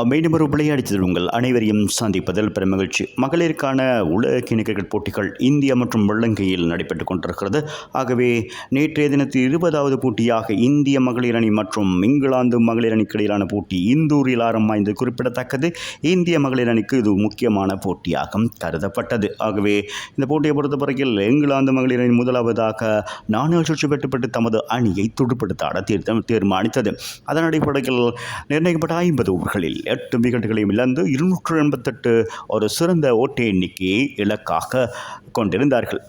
மீண்டும் ஒரு விளையாடித்தல் உங்கள் அனைவரையும் சந்திப்பதில் பெரும் மகிழ்ச்சி மகளிருக்கான உலக கிரிக்கெட் போட்டிகள் இந்தியா மற்றும் வெள்ளங்கையில் நடைபெற்றுக் கொண்டிருக்கிறது. ஆகவே நேற்றைய தினத்தில் இருபதாவது போட்டியாக இந்திய மகளிர் அணி மற்றும் இங்கிலாந்து மகளிர் அணிக்கு இடையிலான போட்டி இந்தூரில் ஆரம்பமாய்ந்து குறிப்பிடத்தக்கது. இந்திய மகளிர் அணிக்கு இது முக்கியமான போட்டியாகும் கருதப்பட்டது. ஆகவே இந்த போட்டியை பொறுத்தவரையில் இங்கிலாந்து மகளிர் அணி முதலாவதாக நாணய சுற்று வெட்டுப்பட்டு தமது அணியை துடுப்படுத்தாட தீர்த்தம் தீர்மானித்தது. அதன் அடிப்படையில் நிர்ணயிக்கப்பட்ட ஐம்பது ஓவர்களில் எட்டு விக்கெட்டுகளையும் இழந்து இருநூற்று எண்பத்தெட்டு ஒரு சிறந்த ஓட்ட எண்ணிக்கையை இலக்காக கொண்டிருந்தார்கள்.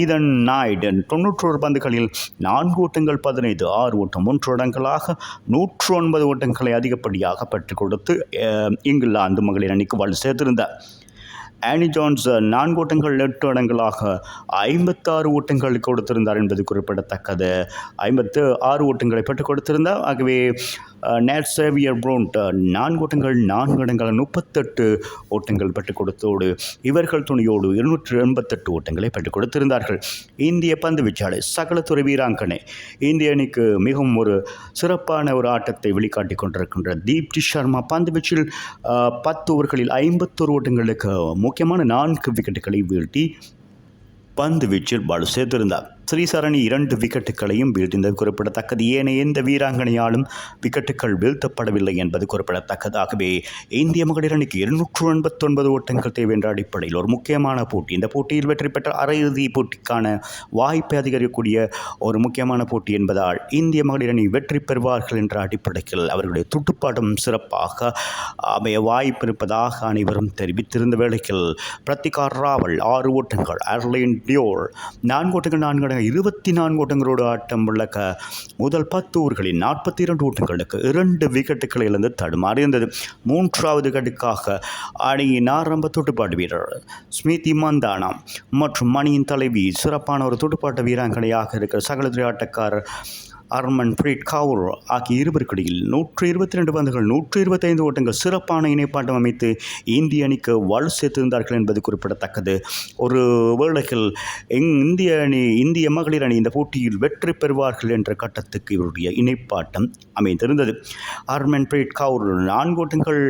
ஈதன் நாயுடன் தொன்னூற்றோரு பந்துகளில் நான்கு ஓட்டங்கள் பதினைந்து ஆறு ஓட்டம் மூன்று இடங்களாக நூற்று ஒன்பது ஓட்டங்களை அதிகப்படியாக பெற்றுக் கொடுத்து இங்கிலாந்து மகளிர் அணிக்கு வலு சேர்த்திருந்தார். ஆனி ஜான்ஸ் நான்கு ஓட்டங்கள் எட்டு இடங்களாக ஐம்பத்தாறு ஓட்டங்கள் கொடுத்திருந்தார் என்பது குறிப்பிடத்தக்கது. ஐம்பத்து ஆறு ஓட்டங்களை பெற்றுக் கொடுத்திருந்தார். ஆகவே நேட் சேவியர் ப்ரோண்ட் நான்கு ஓட்டங்கள் நான்கு இடங்கள் முப்பத்தெட்டு ஓட்டங்கள் பெற்றுக் கொடுத்தோடு இவர்கள் துணியோடு இருநூற்று எண்பத்தெட்டு ஓட்டங்களை பெற்றுக் கொடுத்திருந்தார்கள் இந்திய பந்து வீச்சாளர் சகலத்துறை வீராங்கனை இந்திய அணிக்கு மிகவும் ஒரு சிறப்பான ஒரு ஆட்டத்தை வெளிக்காட்டிக் கொண்டிருக்கின்ற தீப்தி சர்மா பந்து வீச்சில் பத்து ஓவர்களில் ஐம்பத்தொரு ஓட்டங்களுக்கு முக்கியமான நான்கு விக்கெட்டுகளை வீழ்த்தி பந்து வீச்சில் பால் சேர்த்திருந்தார். ஸ்ரீசரணி இரண்டு விக்கெட்டுகளையும் வீழ்த்தியது. குறிப்பிடத்தக்கது. ஏனைய எந்த வீராங்கனையாலும் விக்கெட்டுகள் வீழ்த்தப்படவில்லை என்பது குறிப்பிடத்தக்கதாகவே. இந்திய மகளிர் அணிக்கு இருநூற்று எண்பத்தொன்பது ஓட்டங்கள் தேவை என்ற அடிப்படையில் ஒரு முக்கியமான போட்டி. இந்த போட்டியில் வெற்றி பெற்ற அரையிறுதி போட்டிக்கான வாய்ப்பை அதிகரிக்கக்கூடிய ஒரு முக்கியமான போட்டி என்பதால் இந்திய மகளிர் அணி வெற்றி பெறுவார்கள் என்ற அடிப்படையில் அவர்களுடைய துட்டுப்பாடும் சிறப்பாக அமைய வாய்ப்பு இருப்பதாக அனைவரும் தெரிவித்திருந்த வேளையில் பிரத்திகார் ராவல் ஆறு ஓட்டங்கள். அர்லின் டியோர் நான்கு ஓட்டங்கள் நான்கு இருபத்தி நான்கு ஓட்டங்களோடு ஆட்டம் விளக்க முதல் பத்து ஓவர்களில் நாற்பத்தி இரண்டு ஓட்டங்களுக்கு இரண்டு விக்கெட்டுகளை இழந்து தடுமாறியிருந்தது. மூன்றாவது கட்டுக்காக அணியின் ஆரம்ப துடுப்பாட்டு வீரர் ஸ்மிதி மந்தானா மற்றும் மணியின் தலைவி சிறப்பான ஒரு துடுப்பாட்ட வீராங்கனையாக இருக்கிற சகலத்துறை ஆட்டக்காரர் அர்மன் பிரீட் கவுர் ஆகிய இருவருக்கிடையில் நூற்று இருபத்தி ரெண்டு பந்துகள் நூற்று இருபத்தைந்து ஓட்டங்கள் சிறப்பான இணைப்பாட்டம் அமைத்து இந்திய அணிக்கு வலு சேர்த்திருந்தார்கள் என்பது குறிப்பிடத்தக்கது. ஒரு வேளைகள் இந்திய அணி இந்திய மகளிர் அணி இந்த போட்டியில் வெற்றி பெறுவார்கள் என்ற கட்டத்துக்கு இவருடைய இணைப்பாட்டம் அமைந்திருந்தது. அர்மன் பிரீட் கவுர் நான்கு ஓட்டங்கள்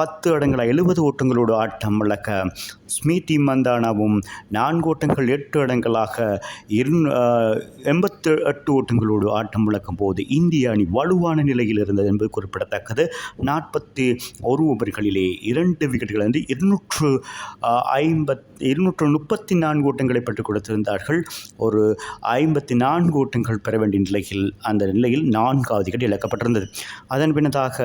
பத்து இடங்கள் எழுபது ஓட்டங்களோடு ஆட்டம் விளக்க ஸ்மிதி மந்தானாவும் நான்கு ஓட்டங்கள் எட்டு இடங்களாக இரு எண்பத்து எட்டு ஓட்டங்களோடு ஆட்டம் விளக்கும் போது இந்திய அணி வலுவான நிலையில் இருந்தது என்பது குறிப்பிடத்தக்கது. நாற்பத்தி ஒரு ஓவர்களிலே இரண்டு விக்கெட்டுகள் வந்து இருநூற்று ஐம்பத் இருநூற்று முப்பத்தி நான்கு ஓட்டங்களை பெற்றுக் கொடுத்திருந்தார்கள். ஒரு ஐம்பத்தி நான்கு ஓட்டங்கள் பெற வேண்டிய நிலையில் அந்த நிலையில் நான்காவது விக்கெட் இழக்கப்பட்டிருந்தது. அதன் பின்னதாக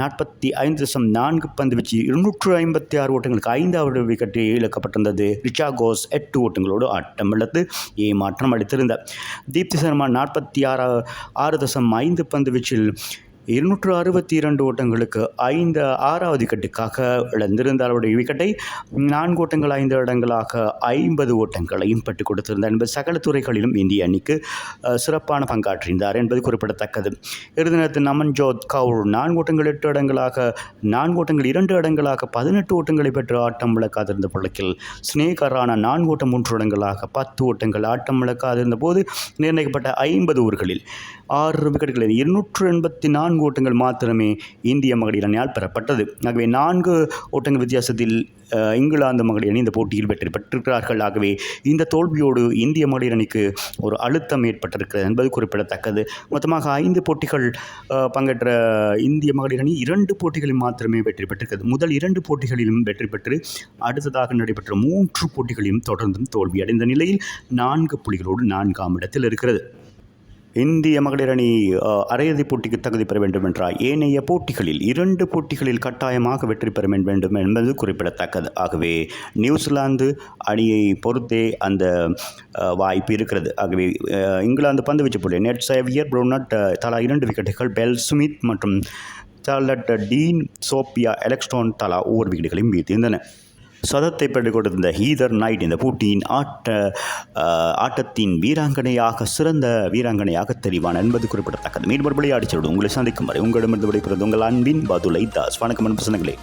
நாற்பத்தி ஐந்து தசம் நான்கு பந்து வச்சு இருநூற்று ஐம்பத்தி ஆறு ஓட்டங்களுக்கு ஐந்தாவது விக்கெட்டு இழக்கப்பட்டிருந்தது. ரிச்சா கோஸ் எட்டு ஓட்டங்களோடு ஆட்டம் இழந்து ஏமாற்றம் அளித்திருந்தார். தீப்தி சர்மா நாற்பத்தி ஆறு ஆறு தசம் ஐந்து பந்து வீச்சில் இருநூற்று அறுபத்தி இரண்டு ஓட்டங்களுக்கு ஐந்து ஆறாவது விக்கெட்டுக்காக இழந்திருந்த அவருடைய விக்கெட்டை நான்கு ஓட்டங்கள் ஐந்து இடங்களாக ஐம்பது ஓட்டங்களையும் பெற்றுக் கொடுத்திருந்தார் என்பது சகல துறைகளிலும் இந்திய அணிக்கு சிறப்பான பங்காற்றியிருந்தார் என்பது குறிப்பிடத்தக்கது. இறுதி நேரத்தில் நமன்ஜோத் கவுர் நான்கு ஓட்டங்கள் எட்டு இடங்களாக நான்கு ஓட்டங்கள் இரண்டு இடங்களாக பதினெட்டு ஓட்டங்களை பெற்று ஆட்டம் விளக்காதிருந்த பிள்ளைக்கில் ஸ்னேகரான நான்கு ஓட்டம் மூன்று இடங்களாக பத்து ஓட்டங்கள் ஆட்டம் விளக்காதிருந்த போது நிர்ணயிக்கப்பட்ட ஐம்பது ஓவர்களில் ஆறு விக்கெட்டுகளில் இருநூற்று எண்பத்தி நான்கு ஓட்டங்கள் மாத்திரமே இந்திய மகளிர் அணியால் பெறப்பட்டது. ஆகவே நான்கு ஓட்டங்கள் வித்தியாசத்தில் இங்கிலாந்து மகளிர் அணி இந்த போட்டியில் வெற்றி பெற்றிருக்கிறார்கள். ஆகவே இந்த தோல்வியோடு இந்திய மகளிர் அணிக்கு ஒரு அழுத்தம் ஏற்பட்டிருக்கிறது என்பது குறிப்பிடத்தக்கது. மொத்தமாக ஐந்து போட்டிகள் பங்கேற்ற இந்திய மகளிர் அணி இரண்டு போட்டிகளில் மாத்திரமே வெற்றி பெற்றிருக்கிறது. முதல் இரண்டு போட்டிகளிலும் வெற்றி பெற்று அடுத்ததாக நடைபெற்ற மூன்று போட்டிகளிலும் தொடர்ந்தும் தோல்வியடைந்த நிலையில் நான்கு புள்ளிகளோடு நான்காம் இடத்தில் இருக்கிறது. இந்திய மகளிர் அணி அரையிறுதிப் போட்டிக்கு தகுதி பெற வேண்டும் என்றால் ஏனைய போட்டிகளில் இரண்டு போட்டிகளில் கட்டாயமாக வெற்றி பெற வேண்டும் என்பது குறிப்பிடத்தக்கது. ஆகவே நியூசிலாந்து அணியை பொறுத்தே அந்த வாய்ப்பு இருக்கிறது. ஆகவே இங்கிலாந்து பந்து வீச்சு போட்டி நெட் சேவியர் ப்ரோனட் தலா இரண்டு விக்கெட்டுகள் பெல் சுமித் மற்றும் சார்லட் டீன் சோப்பியா எலக்ஸ்டோன் தலா ஒவ்வொரு விக்கெட்டுகளையும் வீழ்த்தியிருந்தன. சதத்தை பெற்றுக் ஹீதர் நைட் இந்த போட்டியின் ஆட்ட ஆட்டத்தின் வீராங்கனையாக சிறந்த வீராங்கனையாக தெரிவான் என்பது குறிப்பிடத்தக்கது. மீண்டும் விளையாடி செல்வது உங்களை சந்திக்கும் வரை உங்களிடமிருந்து விடைபெறுவது உங்கள் அன்பின் பதுலை தாஸ். வணக்கம் அன்பு சொந்தங்களே.